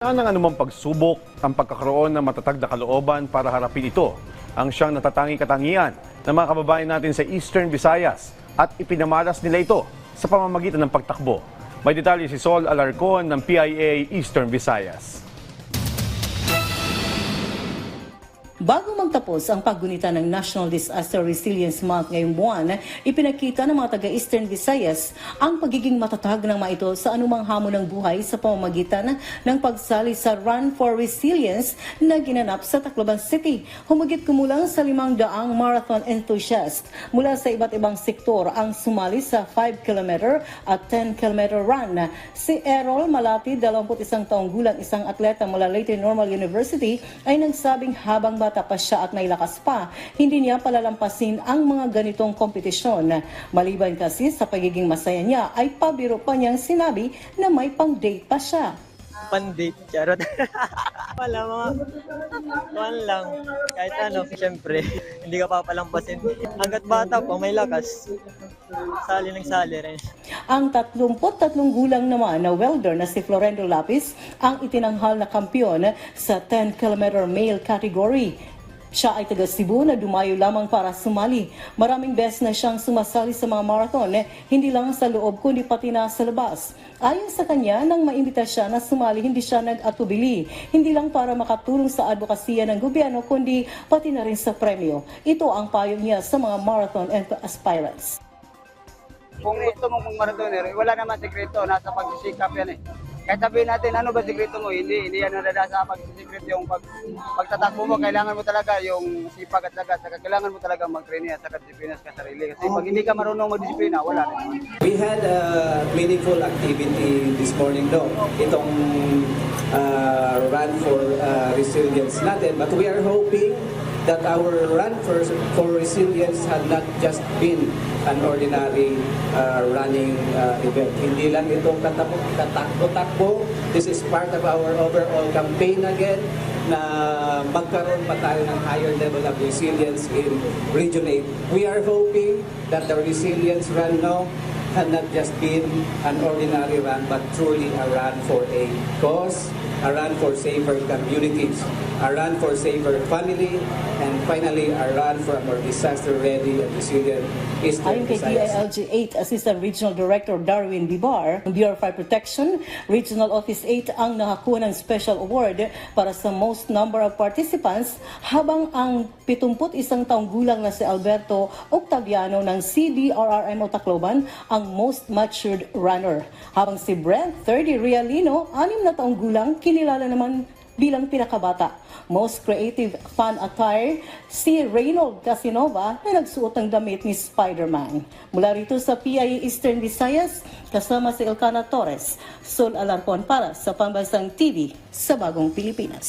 Ang anumang pagsubok ang pagkakaroon ng matatag na kalooban para harapin ito ang siyang natatanging katangian ng mga kababayan natin sa Eastern Visayas at ipinamalas nila ito sa pamamagitan ng pagtakbo. May detalye si Sol Alarcon ng PIA Eastern Visayas. Bago magtapos ang paggunita ng National Disaster Resilience Month ngayong buwan, ipinakita ng mga taga-Eastern Visayas ang pagiging matatag ng mga ito sa anumang hamon ng buhay sa pamamagitan ng pagsali sa Run for Resilience na ginanap sa Tacloban City. Humigit kumulang sa limang daang marathon enthusiast mula sa iba't ibang sektor ang sumali sa 5-kilometer at 10-kilometer run. Si Errol Malati, 21 taong gulang isang atleta mula Leyte Normal University, ay nagsabing habang bata pa siya at may lakas pa, hindi niya palalampasin ang mga ganitong kompetisyon. Maliban kasi sa pagiging masaya niya, ay pabiro pa niyang sinabi na may pang-date pa siya. Pandate, charot. Wala mga, one lang. Kahit ano, syempre, hindi ka papalampasin. Hanggat bata pa, may lakas. Sali ng sali rin. Ang 33 gulang naman na welder na si Florendo Lapis ang itinanghal na kampyon sa 10-kilometer male category. Siya ay taga Cebu na dumayo lamang para sumali. Maraming beses na siyang sumasali sa mga marathon, eh, hindi lang sa loob kundi pati na sa labas. Ayon sa kanya, nang maimbita siya na sumali, hindi siya nag-atubili. Hindi lang para makatulong sa advokasya ng gobyerno, kundi pati na rin sa premyo. Ito ang payo niya sa mga marathon aspirants. Kung gusto mo mong marathoner, wala naman sekreto, nasa pagsisikap yan eh. Kahit sabihin natin, ano ba sekreto mo? Hindi, hindi yan nadada sa pagsisikret yung pag, pagtatakbo mo. Kailangan mo talaga yung sipag at sagat. Saka kailangan mo talaga mag-training at saka disiplina sa sarili. Kasi pag hindi ka marunong mag-disiplina, wala rin. We had a meaningful activity this morning though. Itong uh, run for uh, resilience natin. But we are hoping that our run for, for resilience had not just been an ordinary uh, running uh, event. Hindi lang ito katakbo- katakbo-takbo. This is part of our overall campaign again na magkaroon pa tayo ng higher level of resilience in Region 8. We are hoping that the resilience run now had not just been an ordinary run, but truly a run for a cause, a run for safer communities, a run for safer family, and finally, a run for a more disaster-ready and resilient Eastern Ayon kay. DILG 8 Assistant Regional Director Darwin Bibar, ng Bureau of Fire Protection, Regional Office 8 ang nakakuha ng Special Award para sa most number of participants habang ang 71 taong gulang na si Alberto Octaviano ng CDRRM o Tacloban ang most matured runner. Habang si Brent 30 Realino, 6 na taong gulang, kinilala naman bilang pinakabata. Most creative fan attire, si Reynold Casinova na nagsuot ng damit ni Spider-Man. Mula rito sa PIA Eastern Visayas, kasama si Elcana Torres, Sol Alarcon para sa Pambansang TV sa Bagong Pilipinas.